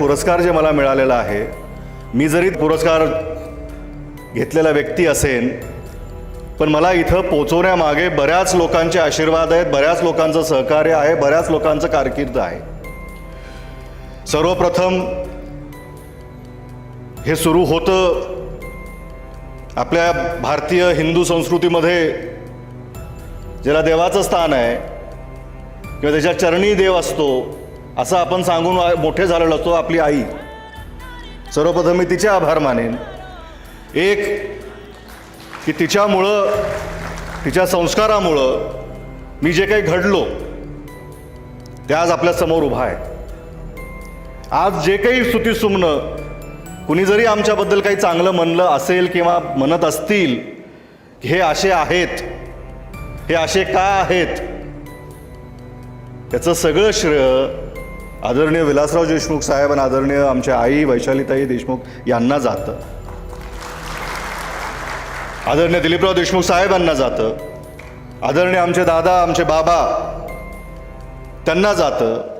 पुरस्कार जे मला मिळालेला आहे मी जरी पुरस्कार घेतलेला व्यक्ती असेन पण मला इथं पोचवण्यामागे बऱ्याच लोकांचे आशीर्वाद आहेत बऱ्याच लोकांचं सहकार्य आहे बऱ्याच लोकांचं कारकीर्द आहे. सर्वप्रथम हे सुरू होतं आपल्या भारतीय हिंदू संस्कृतीमध्ये ज्याला देवाचं स्थान आहे किंवा त्याच्या चरणी देव असतो असं आपण सांगून मोठे झालेलो असतो आपली आई. सर्वप्रथम मी तिचे आभार मानेन. एक की तिच्यामुळं तिच्या संस्कारामुळं मी जे काही घडलो ते आज आपल्यासमोर उभा आहे. आज जे काही स्तुतीसुमनं कुणी जरी आमच्याबद्दल काही चांगलं म्हणलं असेल किंवा म्हणत असतील हे असे आहेत हे असे का आहेत त्याचं सगळं श्रेय आदरणीय विलासराव देशमुख साहेब आणि आदरणीय आमच्या आई वैशालीताई देशमुख यांना जातं. आदरणीय दिलीपराव देशमुख साहेबांना जातं. आदरणीय आमचे दादा आमचे बाबा त्यांना जातं.